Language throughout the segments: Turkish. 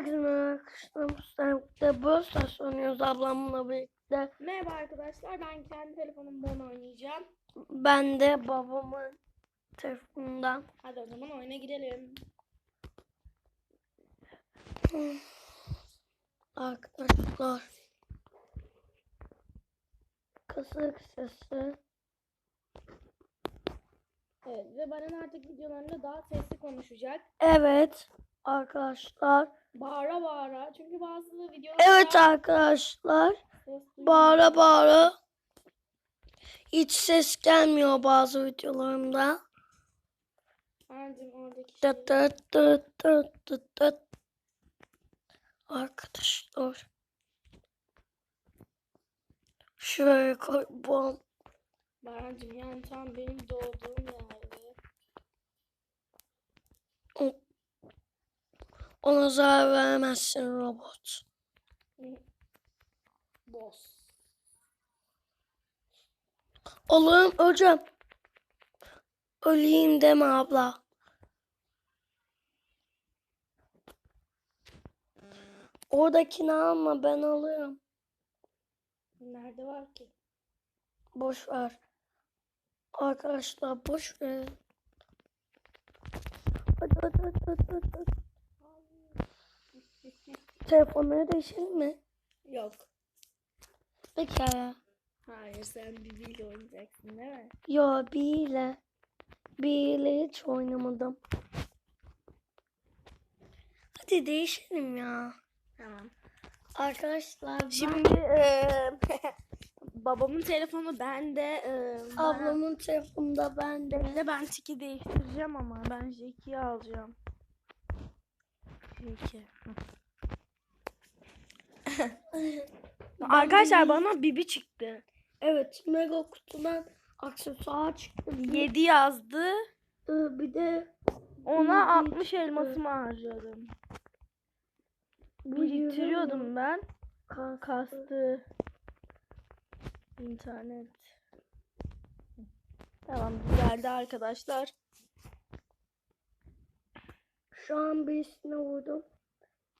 Herkese merhaba arkadaşlar. Brawl Stars oynuyoruz ablamla birlikte. Merhaba arkadaşlar. Ben kendi telefonumdan oynayacağım. Ben de babamın telefonundan. Hadi o zaman oyuna girelim. Arkadaşlar. Kısık sesi. Evet ve Baran artık videolarında daha sesli konuşacak. Evet arkadaşlar. Bağıra bağıra. Çünkü bazı videolar Evet arkadaşlar. Bağıra bağıra. Hiç ses gelmiyor bazı videolarımda. Oradaki şey. Dıt dıt dıt dıt dıt dıt. Arkadaşlar. Şuraya koy bom. Barancığım yani tam benim doğduğum yerde. Ona zarar veremezsin robot. Boss. Olurum hocam. Öleyim deme abla. Oradakini alma ben alırım. Nerede var ki? Boş ver. Arkadaşlar boş ver. Hadi hadi hadi hadi hadi. Telefonları değişelim mi? Yok. Pekala. Hayır sen bibiyle oynayacaksın değil mi? Yo biriyle. Biriyle hiç oynamadım. Hadi değişelim ya. Tamam. Arkadaşlar ben Şimdi eee, babamın telefonu bende. Baran- ablamın telefonunda ben de. Bir de ben tiki değiştireceğim ama ben Jackie'yi alacağım. Jackie. Arkadaşlar bana Bibi çıktı. Evet mega kutudan aksesuar çıktı. 7 yazdı. Ee, Bir de Ona Bibi 60 çıktı. elmasımı harcadım. Biriktiriyordum ben. Kas. Kastı. İnternet. Tamam güzeldi arkadaşlar. Şu an birisine vurdum.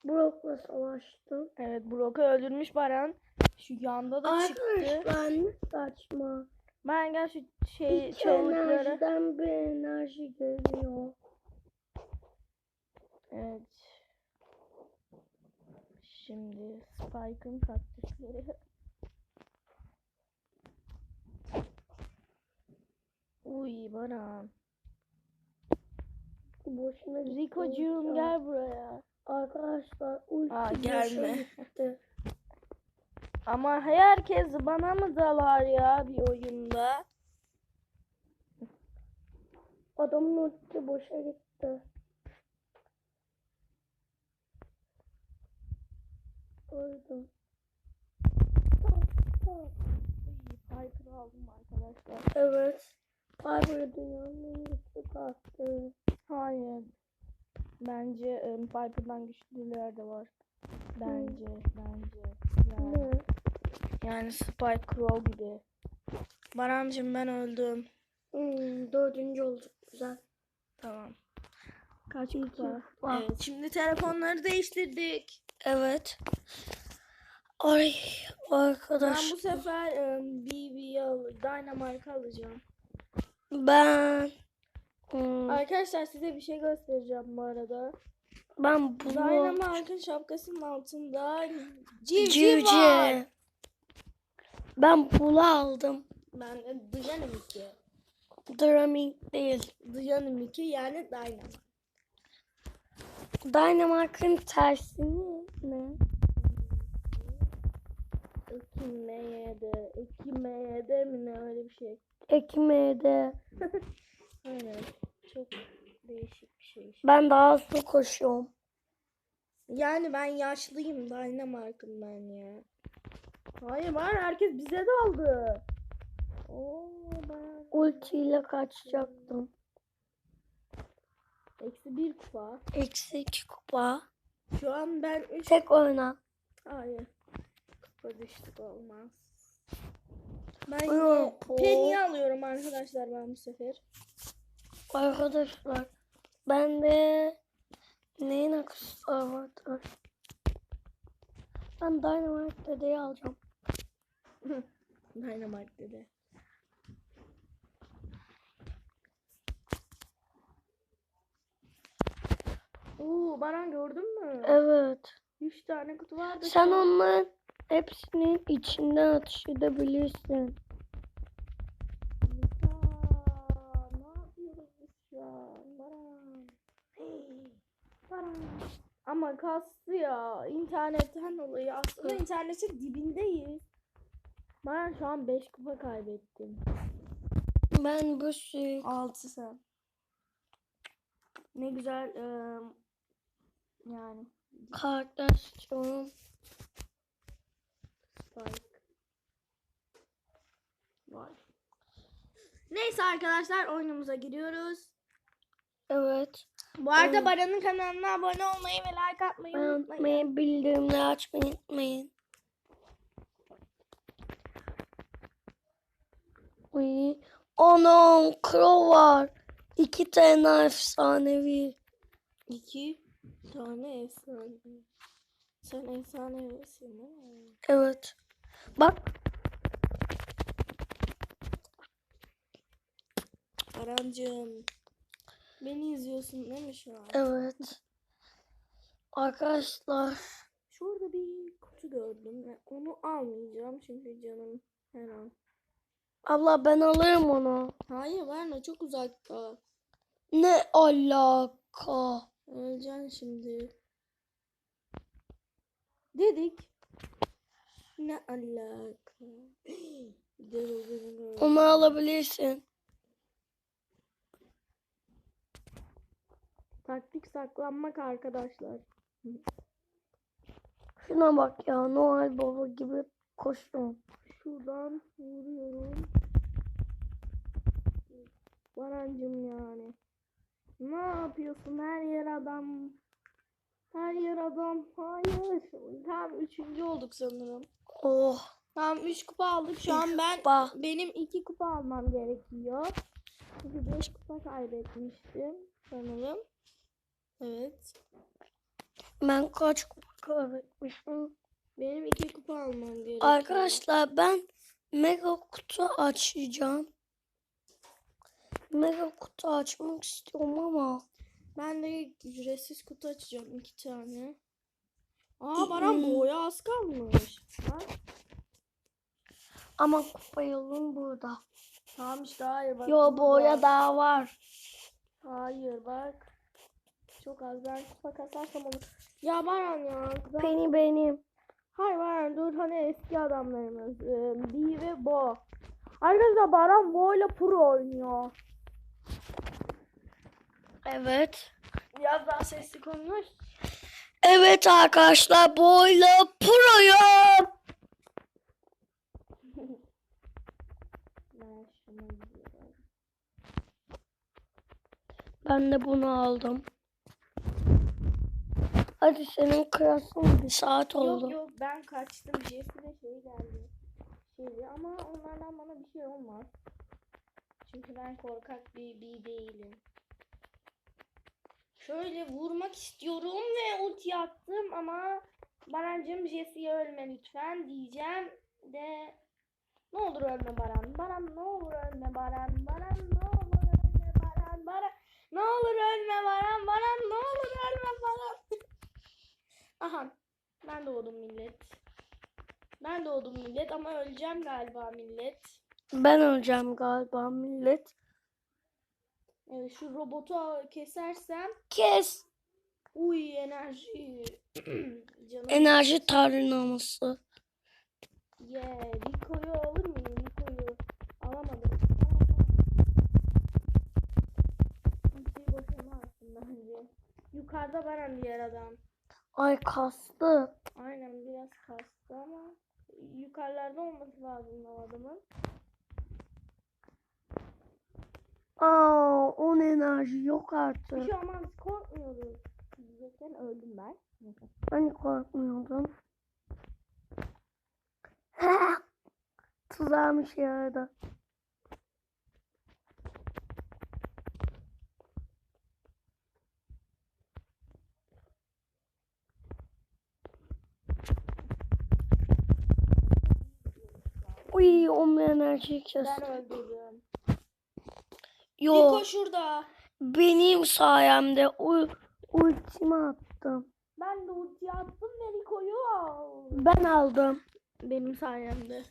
Brock'la savaştım. Evet Brock'u öldürmüş Baran. Şu yanda da çıktı. Ne saçma. Ben gel şu şey İki çığlıkları. enerjiden bir enerji geliyor. Evet. Şimdi Spike'ın kaktüsleri. Uy Baran. Boşuna gitti Rico'cuğum gel buraya. Arkadaşlar ulti Aa, gelme. gitti. Ama herkes bana mı dalar ya bir oyunda? Adamın ulti boşa gitti. Öldüm. Uy, Piper'ı aldım arkadaşlar. Evet. Piper dünyanın en güçlü karakteri. Hayır. Piper'dan güçlüler de var. Bence, bence. Yani. Ne? Yani Spike Crow gibi. Barancım ben öldüm. Hmm, dördüncü olduk güzel. Tamam. Kaç İki kupa? kupa. Evet, şimdi telefonları değiştirdik. Evet. Ay Ben arkadaş bu sefer um, BB'yi al, Dynamite alacağım. ben hmm, Arkadaşlar size bir şey göstereceğim bu arada. Ben bunu Dynamite'ın şapkasının altında civciv civciv. var. Ben bunu aldım. Ben de Dynamite. Drumming değil. Dynamite yani Dynamite. Dynamite'ın tersini ne? Ekimeyede, Ekimeyede mi ne öyle bir şey. Ekmeğde. Aynen. Çok değişik bir şey. Ben daha hızlı koşuyorum. Yani ben yaşlıyım. Dynamite'ım ben ya. Hayır var herkes bize daldı. Oo ben. Ultiyle kaçacaktım. Eksi bir kupa. Eksi iki kupa. Şu an ben üç. Tek oyna. Hayır. Kupa düştük olmaz. Ben yine po. Penny alıyorum arkadaşlar ben bu sefer. Arkadaşlar ben de neyin aksesuarı vardı? Ben Dynamite dedeyi alacağım. Dynamite dedi. Oo Baran gördün mü? Evet. 3 tane kutu vardı. Sen onların hepsinin içinden atış edebilirsin. Kastı ya. internetten dolayı. Aslında internetin dibindeyiz. Baran şu an 5 kupa kaybettim. Ben bu şey 6 sen. Ne güzel eee, yani karakter istiyorum. Spike. Var. Neyse arkadaşlar oyunumuza giriyoruz. Evet. Bu arada Evet. Baran'ın kanalına abone olmayı ve like atmayı unutmayın. Bildirimleri açmayı unutmayın. Uy. Anam Crow var. İki tane efsanevi. İki tane efsane. Sen efsanesin değil mi? Evet. Bak Barancığım. Beni izliyorsun değil mi şu an? evet. Arkadaşlar Şurada bir kutu gördüm ve onu almayacağım çünkü canım her an. abla ben alırım onu. Hayır verme çok uzakta. Ne alaka? Öleceksin şimdi. Dedik. Ne alaka? Onu alabilirsin. Taktik saklanmak arkadaşlar. Şuna bak ya Noel Baba gibi koşuyorum. Şuradan vuruyorum. Barancım yani. Ne yapıyorsun? Her yer adam. Her yer adam. Hayır. Tam üçüncü olduk sanırım. Oh. Tamam 3 kupa aldık. Şu an ben kupa. benim 2 kupa almam gerekiyor. Çünkü 5 kupa kaybetmiştim sanırım. Evet. Ben kaç kupa kaybetmişim? Benim 2 kupa almam gerekiyor. Arkadaşlar ben mega kutu açacağım. Mega kutu açmak istiyorum ama Ben de ücretsiz kutu açacağım 2 tane. Aa Baran boya az kalmış. Bak. ama kupa yolum burada. Tamam işte hayır bak. Yo boya daha var. Hayır bak. Çok az ben kupa kasarsam olur. Ya Baran ya. Ben... Beni benim. Hayır Baran dur hani eski adamlarımız. Ee, B ve Bo. Arkadaşlar Baran Bo ile pro oynuyor. Evet. Biraz daha sesli konuş. Evet arkadaşlar proyum. Ben şunu izliyorum. Ben de bunu aldım. Hadi senin kıyasın bir saat oldu. Yok yok ben kaçtım. Jeff'e şey geldi. Şeydi ama onlardan bana bir şey olmaz. Çünkü ben korkak bir bir değilim. Şöyle vurmak istiyorum ve ulti attım ama Barancım Jesse'ye ölme lütfen diyeceğim de ne olur ölme Baran. Baran ne olur ölme Baran. Baran ne olur ölme Baran. Baran ne olur ölme Baran. Baran ne olur ölme Baran. Aha ben doğdum millet. Ben doğdum millet ama öleceğim galiba millet. Ben öleceğim galiba millet. Evet, şu robotu kesersem Kes. uy enerji. Canım. Enerji tarlaması. Yeah, Rico'yu alır mıyım? Rico'yu alamadım. Bir şey boşuna aslında bence. Yukarıda Baran diğer adam. Ay kastı. Aynen biraz kastı ama yukarılarda olması lazım o adamın. Aa, on enerji yok Bir artık. şey olmaz korkmuyoruz. Diyecekten öldüm ben. Ben korkmuyordum. Tuzağmış ya da. Uy o enerji kes. Ben öldürdüm. Yo Niko şurada. benim sayemde u, ultimi attım. Ben de ulti attım ve Niko'yu al. Ben aldım. Benim sayemde.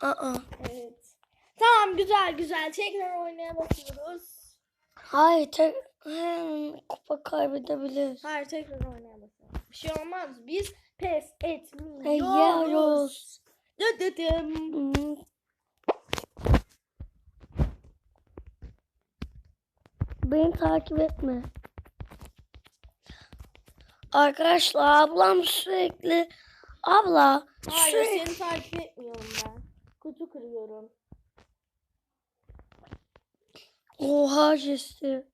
Aa. Evet. Tamam güzel güzel. Tekrar oynaya basıyoruz. Hayır tek Hem kupa kaybedebiliriz. Hayır tekrar oynaya basalım. Bir şey olmaz. Biz pes etmiyoruz. Yiyoruz. Dıdıdım. Hmm. Beni takip etme. Arkadaşlar ablam sürekli abla Hayır sürekli seni takip etmiyorum ben. Kutu kırıyorum. oha Jesse.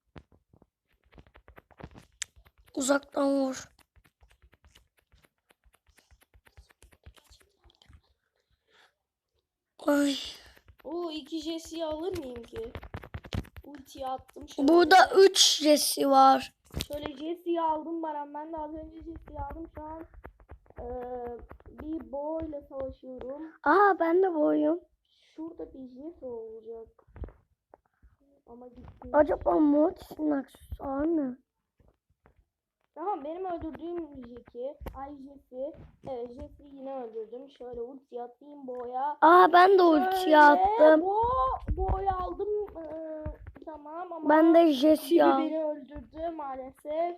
Uzaktan vur. Ay. Oo iki Jesse'yi alır mıyım ki? Ultiyi attım şöyle. Burada 3 Jesse var. Şöyle Jesse'yi aldım Baran. Ben de az önce Jesse'yi aldım. Şu an eee bir Bo ile savaşıyorum. Aa ben de boyum. Şurada bir Jesse olacak. Ama gitti. Acaba Mortis'in aksesuarı ne? Tamam benim öldürdüğüm Jeki. Ay Jesse. Evet Jesse'yi yine öldürdüm. Şöyle ulti atayım Bo'ya. Aa ben de ulti Şöyle attım. Bo. Eee, tamam ama Ben de Jesse'yi aldım. beni öldürdü maalesef.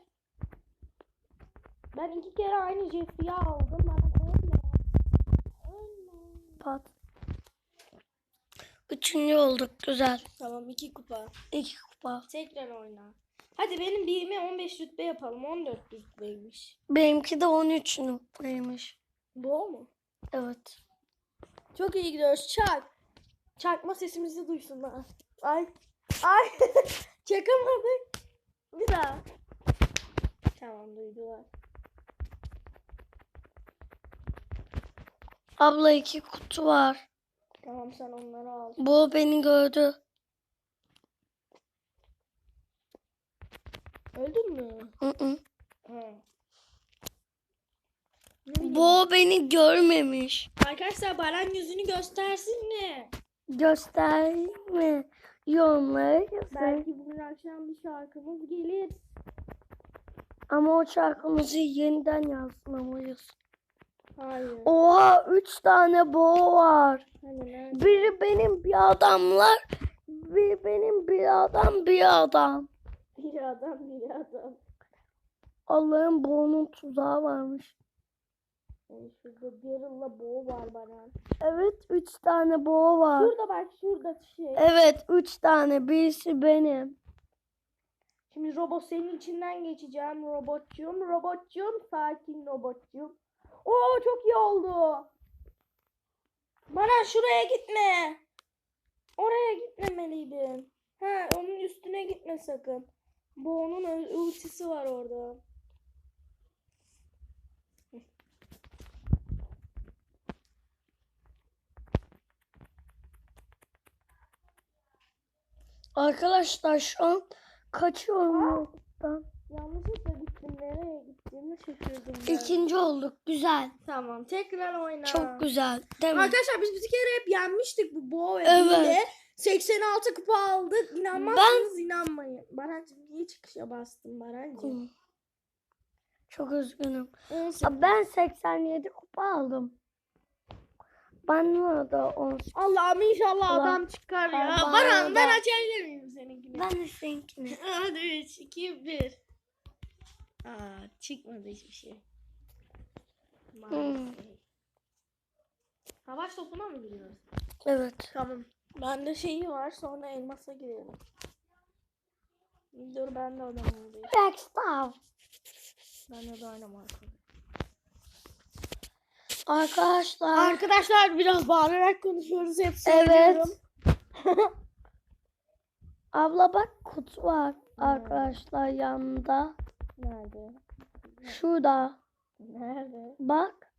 Ben iki kere aynı Jesse'yi aldım. Bana ölme. Ölme. Pat. Üçüncü olduk güzel. Tamam iki kupa. İki kupa. Tekrar oyna. Hadi benim birime 15 rütbe yapalım. 14 rütbeymiş. Benimki de 13 numaraymış. Bu o mu? Evet. Çok iyi gidiyoruz. Çak. Çakma sesimizi duysunlar. Ay. Ay. Çakamadık. Bir daha. Tamam duydular. Abla iki kutu var. Tamam sen onları al. Bu beni gördü. Öldün mü? Hı hı. Hı. Bu beni görmemiş. Arkadaşlar Baran yüzünü göstersin mi? Göstereyim mi? Yorumlara yazın. Belki bugün akşam bir şarkımız gelir. Ama o şarkımızı yeniden yazmalıyız. Hayır. Oha 3 tane boğa var. Hani? Biri benim bir adamlar. Biri benim bir adam bir adam. Bir adam bir adam. Allah'ın boğunun tuzağı varmış. Yani şurada Daryl'la Bo var Baran. Evet 3 tane boğa var. Şurada bak şurada şey. Evet 3 tane. Birisi benim. Şimdi robot senin içinden geçeceğim robotcuğum. Robotcuğum sakin robotcuğum. Oo çok iyi oldu. Bana şuraya gitme. Oraya gitmemeliydin. Ha onun üstüne gitme sakın. Bu onun ultisi var orada. Arkadaşlar şu an kaçıyorum buradan. Yanlışlıkla gittim. Nereye gittiğimi şaşırdım ben. İkinci olduk. Güzel. Tamam tekrar oyna. Çok güzel. Değil mi? Arkadaşlar biz bir kere hep yenmiştik bu Bo ve Evet. B'yle. 86 kupa aldık. İnanmazsanız inanmayın. Barancım niye çıkışa bastın Barancım? Çok üzgünüm. 18. Aa, Ben 87 kupa aldım. Ben da 18. Allah'ım inşallah Allah. adam çıkar ya. Allah Baran ben açabilir miyim seninkini? Ben de seninkini. Hadi 3, 2, 1. Aa çıkmadı hiçbir şey. Maalesef. Savaş topuna mı giriyoruz? Evet. Tamam. Bende şeyi var sonra elmasa girelim. Dur ben de oynamadım. Backstab. Ben de oynamadım. Arkadaşlar. Arkadaşlar biraz bağırarak konuşuyoruz hep Evet. Abla bak kutu var. Arkadaşlar yanında. Nerede? Şurada. Nerede? Bak.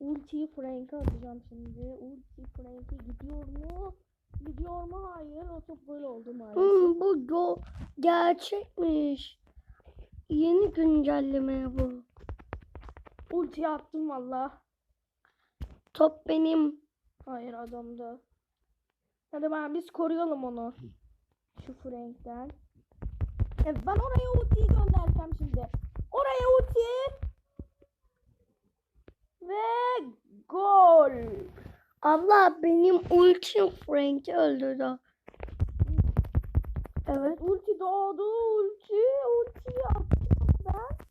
Ultiyi Frank'e atacağım şimdi. Ulti Frank'e gidiyor mu? Gidiyor mu? Hayır. O çok böyle oldu maalesef. Hmm, bu go gerçekmiş. Yeni güncelleme bu. Ultiyi attım valla. Top benim. Hayır adamda. Hadi ben biz koruyalım onu. Şu Frank'ten. Evet ben oraya ultiyi göndereceğim şimdi. Oraya ulti. Ve gol. Abla benim ultim Frank'i öldürdü. Evet. Ulti doğdu. Ulti. Ulti attım ben.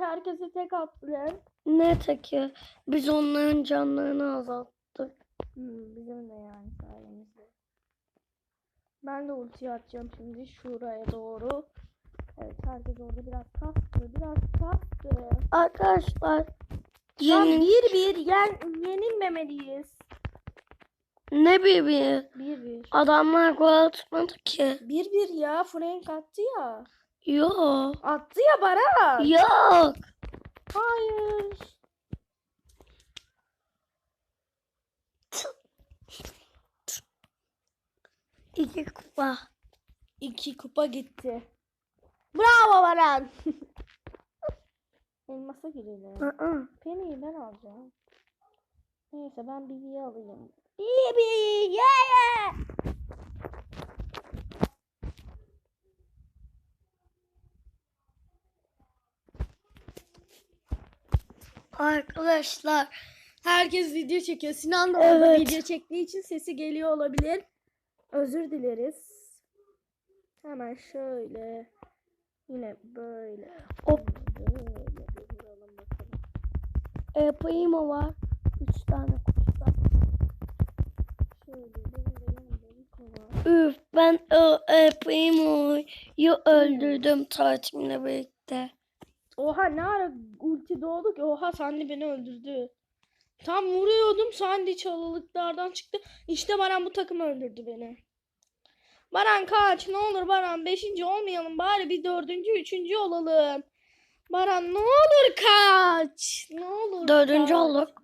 Herkese tek attı lan. Ne teki? Biz onların canlarını azalttık. Hmm, bizim de yani sayemizde. Ben de ulti atacağım şimdi şuraya doğru. Evet herkes orada biraz kastı. Biraz kastı. Arkadaşlar Tam yeni bir bir yen, yenilmemeliyiz. ne bir bir Bir bir. adamlar gol atmadı ki. Bir bir ya Frank attı ya. Yok. Attı ya Baran. Yok. Hayır. İki kupa. İki kupa gitti. Bravo Baran. Elmasa girelim. Penny'yi ben alacağım. Neyse ben Bibi'yi alayım. Bibi yeah! Arkadaşlar Herkes video çekiyor. Sinan da orada Evet. video çektiği için sesi geliyor olabilir. Özür dileriz. Hemen şöyle. Yine böyle. Hop. Böyle e, Primo var. Üç tane kutuda. Şöyle. Üf ben o e, Primo'yu öldürdüm tatimle birlikte. Oha ne ara ulti doğdu ki? Oha Sandy beni öldürdü. Tam vuruyordum Sandy çalılıklardan çıktı. İşte Baran bu takım öldürdü beni. Baran kaç ne olur Baran. Beşinci olmayalım bari bir dördüncü üçüncü olalım. Baran ne olur kaç. Ne olur Dördüncü kaç. olduk.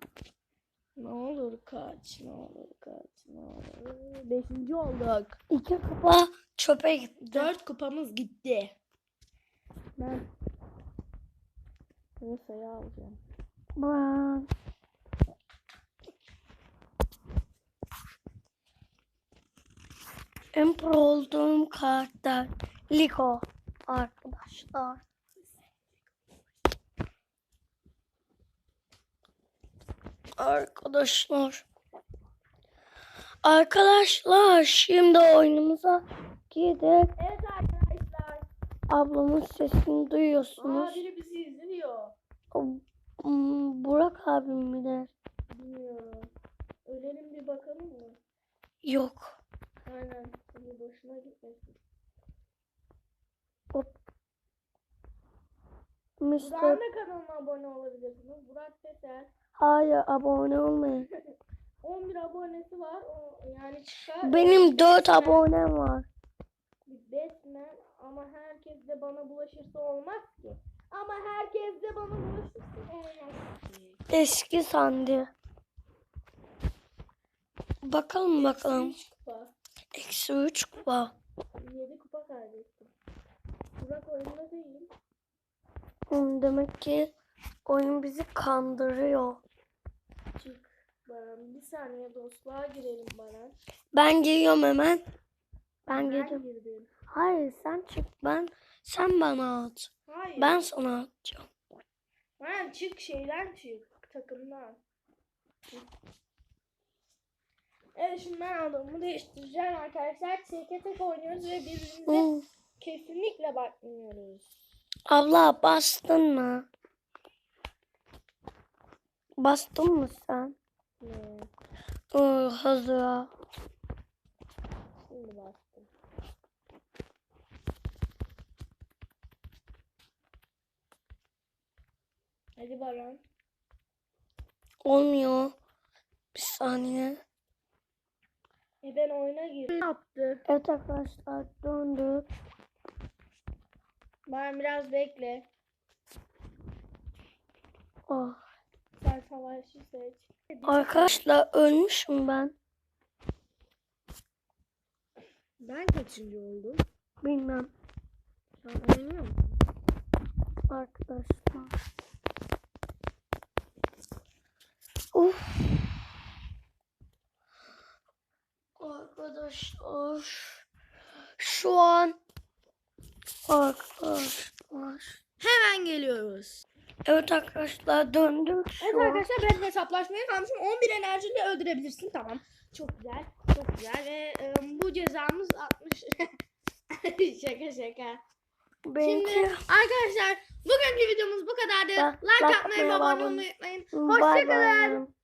Ne olur kaç. Ne olur kaç. Ne olur. Beşinci olduk. İki kupa çöpe gitti. Dört kupamız gitti. Ben Bursa'yı alacağım. Ben en pro olduğum karakter Liko arkadaşlar. Arkadaşlar. Arkadaşlar şimdi oyunumuza girdik. Evet. Ablamın sesini Aa duyuyorsunuz. biri bizi izliyor. Hmm, Burak abim bilir. Bilmiyorum. Ölelim bir bakalım mı? Yok. Aynen. Tabii boşuna gitmesin. Mr. Burak'ın da kanalına abone olabilirsiniz. Burak Teser. Hayır abone olmayın. 11 abonesi var. O yani çıkar. Benim 4 Batman- abonem var. Batman ama herkes de bana bulaşırsa olmaz ki. Ama herkes de bana bulaşırsa olmaz ki. Eski Sandy. Bakalım bakalım. Üç kupa. Eksi 3 kupa. 7 kupa kaybettim. Burak oyunda değil. Hmm, demek ki oyun bizi kandırıyor. Çık Baran. Bir saniye dostluğa girelim Baran. Ben geliyorum hemen. Ben Ben girdim. girdim. Hayır sen çık ben. Sen bana at. Hayır. Ben sana atacağım. Baran çık şeyden çık. Takımdan. Evet şimdi ben adamımı değiştireceğim arkadaşlar. Teke tek oynuyoruz ve birbirimize kesinlikle bakmıyoruz. Abla bastın mı? Bastın mı sen? Ne? Ee, hazıra. Şimdi bastım. Hadi Baran. Olmuyor. Bir saniye. E ben oyuna girdim. Ne yaptı? Evet arkadaşlar döndük. Baran biraz bekle. Oh. Sen savaşçı seç. Arkadaşlar ölmüşüm ben. Ben kaçıncı oldum? Bilmem Sen oynuyor musun? arkadaşlar. Uf. Arkadaşlar şu an arkadaşlar Hemen geliyoruz. evet arkadaşlar döndük Evet şu an. arkadaşlar ben hesaplaşmaya kalmışım. 11 enerjiyle öldürebilirsin. Tamam. Çok güzel. Çok güzel ve e, bu cezamız 60. şaka şaka. Benimki Şimdi arkadaşlar bugünkü videomuz bu kadardı. Bak, like atmayı abone olmayı unutmayın. Hoşçakalın.